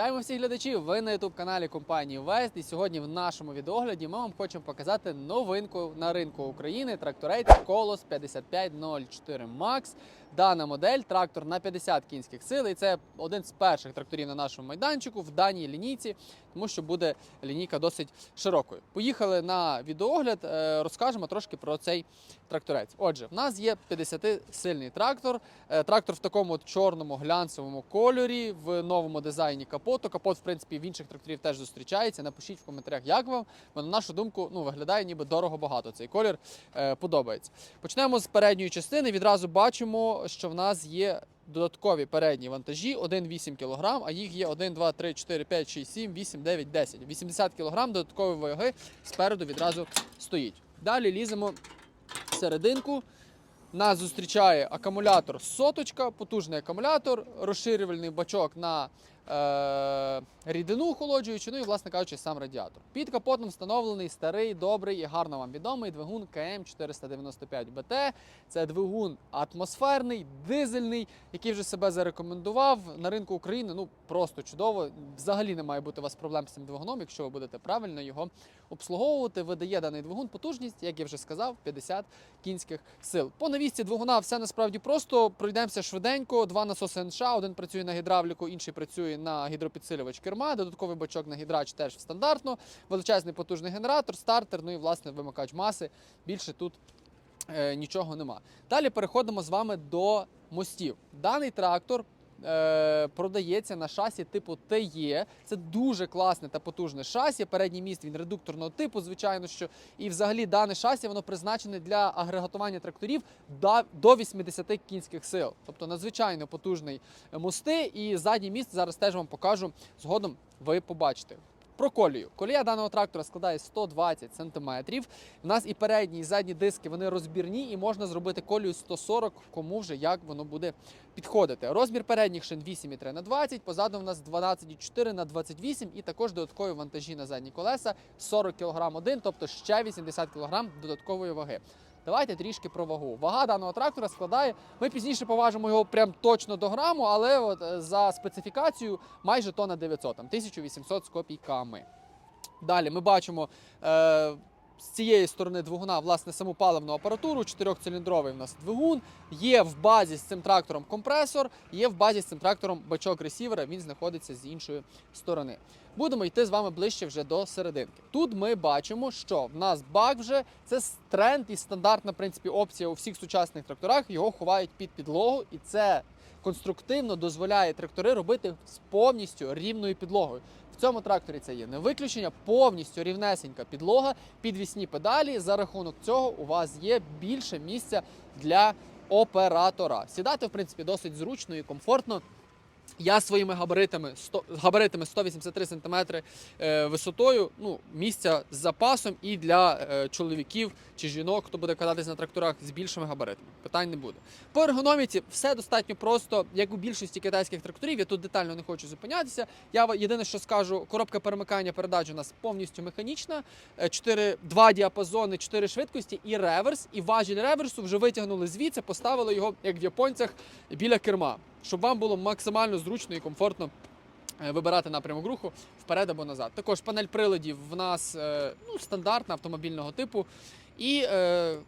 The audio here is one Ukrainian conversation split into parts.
Вітаємо всіх глядачів! Ви на youtube каналі компанії Вест. І сьогодні в нашому відеогляді ми вам хочемо показати новинку на ринку України тракторець Колос 5504 Max. Дана модель трактор на 50 кінських сил. І це один з перших тракторів на нашому майданчику в даній лінійці, тому що буде лінійка досить широкою. Поїхали на відеогляд, е, розкажемо трошки про цей тракторець. Отже, в нас є 50-сильний трактор. Е, Трактор в такому от чорному глянцевому кольорі, в новому дизайні капоту. Капот, в принципі, в інших тракторів теж зустрічається. Напишіть в коментарях, як вам. Бо на нашу думку, ну виглядає ніби дорого багато. Цей колір е, подобається. Почнемо з передньої частини. Відразу бачимо, що в нас є. Додаткові передні вантажі 1,8 кг, а їх є 1, 2, 3, 4, 5, 6, 7, 8, 9, 10. 80 кг додаткової ваги спереду відразу стоїть. Далі ліземо в серединку. Нас зустрічає акумулятор соточка, потужний акумулятор, розширювальний бачок на рідину охолоджуючу, ну і, власне кажучи, сам радіатор. Під капотом встановлений старий, добрий і гарно вам відомий двигун КМ 495 БТ. Це двигун атмосферний, дизельний, який вже себе зарекомендував на ринку України. Ну просто чудово. Взагалі не має бути у вас проблем з цим двигуном, якщо ви будете правильно його обслуговувати. Видає даний двигун потужність, як я вже сказав, 50 кінських сил. По навісці двигуна все насправді просто. Пройдемося швиденько. Два насоси НШ, один працює на гідравліку, інший працює на гідропідсилювач керма. Додатковий бачок на гідрач теж стандартно. Величезний потужний генератор, стартер, ну і власне вимикач маси. Більше тут е, нічого нема. Далі переходимо з вами до мостів. Даний трактор. Е, Продається на шасі типу ТЕ. Це дуже класне та потужне шасі. Передній міст він редукторного типу, звичайно, що і взагалі дане шасі воно призначене для агрегатування тракторів до- до 80 кінських сил. Тобто надзвичайно потужний мости. І задній міст зараз теж вам покажу згодом. Ви побачите. Про колію. Колія даного трактора складає 120 см. У нас і передні, і задні диски вони розбірні, і можна зробити колію 140, кому вже як воно буде підходити. Розмір передніх шин 8,3 на 20, позаду в нас 12,4 на 28 і також додаткові вантажі на задні колеса 40 кг один, тобто ще 80 кг додаткової ваги. Давайте трішки про вагу. Вага даного трактора складає. Ми пізніше поважимо його прям точно до граму, але от е, за специфікацією майже тонна 900, там 1800 з копійками. Далі ми бачимо е, з цієї сторони двигуна власне саму паливну апаратуру, чотирьохциліндровий в нас двигун. Є в базі з цим трактором компресор, є в базі з цим трактором бачок ресівера, він знаходиться з іншої сторони. Будемо йти з вами ближче вже до серединки. Тут ми бачимо, що в нас бак вже це тренд і стандартна в принципі опція у всіх сучасних тракторах. Його ховають під підлогу, і це конструктивно дозволяє трактори робити з повністю рівною підлогою. В цьому тракторі це є не виключення, повністю рівнесенька підлога, підвісні педалі. За рахунок цього у вас є більше місця для оператора. Сідати, в принципі, досить зручно і комфортно. Я своїми габаритами 100, габаритами 183 см е, висотою, ну, місця з запасом і для е, чоловіків чи жінок, хто буде кататись на тракторах з більшими габаритами. Питань не буде. По ергономіці все достатньо просто, як у більшості китайських тракторів. Я тут детально не хочу зупинятися. Я єдине, що скажу, коробка перемикання передач у нас повністю механічна. Е, Чотири, два діапазони, чотири швидкості і реверс. І важіль реверсу вже витягнули звідси, поставили його, як в японцях, біля керма, щоб вам було максимально зручно і комфортно. е, Вибирати напрямок руху вперед або назад. Також панель приладів в нас е, ну, стандартна автомобільного типу. І е,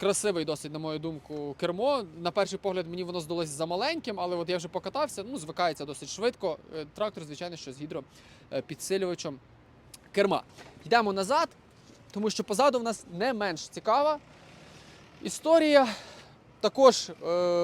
красивий досить, на мою думку, кермо. На перший погляд мені воно здалося замаленьким, але от я вже покатався, ну, звикається досить швидко. Е, Трактор, звичайно, що з гідропідсилювачем керма. Йдемо назад, тому що позаду в нас не менш цікава історія. Також е,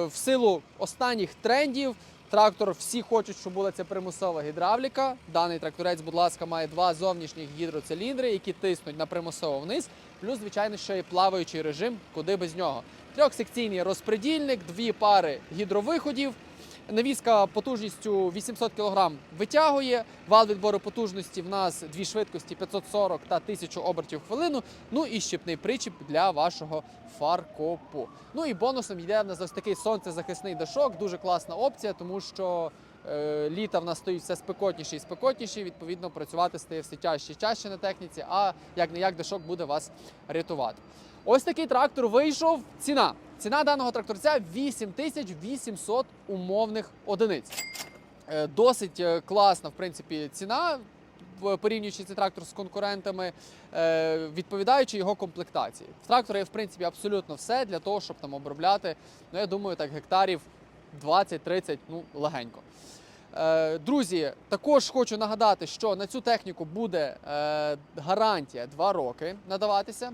в силу останніх трендів трактор всі хочуть, щоб була ця примусова гідравліка. Даний тракторець, будь ласка, має два зовнішніх гідроциліндри, які тиснуть на примусово вниз. Плюс, звичайно, ще й плаваючий режим, куди без нього. Трьохсекційний розпредільник, дві пари гідровиходів. Навіска потужністю 800 кг витягує. Вал відбору потужності в нас дві швидкості 540 та 1000 обертів в хвилину. Ну і щепний причіп для вашого фаркопу. Ну і бонусом йде в нас ось такий сонцезахисний дашок. Дуже класна опція, тому що літа в нас стоїть все спекотніше і спекотніше. Відповідно, працювати стає все тяжче і тяжче на техніці, а як не як дашок буде вас рятувати. Ось такий трактор вийшов. Ціна. Ціна даного тракторця 8800 умовних одиниць. Е, Досить е, класна, в принципі, ціна, порівнюючи цей трактор з конкурентами, е, відповідаючи його комплектації. В трактора в принципі, абсолютно все для того, щоб там обробляти, ну, я думаю, так гектарів 20-30, ну, легенько. Е, Друзі, також хочу нагадати, що на цю техніку буде е, гарантія 2 роки надаватися.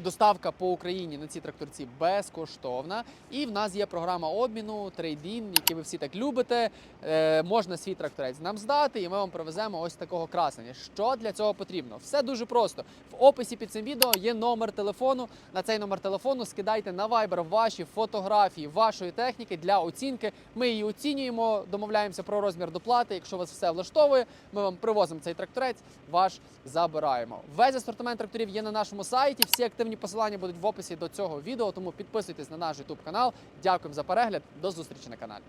Доставка по Україні на ці тракторці безкоштовна. І в нас є програма обміну, трейдін, який ви всі так любите. Е, можна свій тракторець нам здати, і ми вам привеземо ось такого красення. Що для цього потрібно? Все дуже просто. В описі під цим відео є номер телефону. На цей номер телефону скидайте на Viber ваші фотографії вашої техніки для оцінки. Ми її оцінюємо, домовляємося про розмір доплати. Якщо вас все влаштовує, ми вам привозимо цей тракторець, ваш забираємо. Весь асортимент тракторів є на нашому сайті. Всі активні посилання будуть в описі до цього відео. Тому підписуйтесь на наш YouTube канал. Дякуємо за перегляд. До зустрічі на каналі.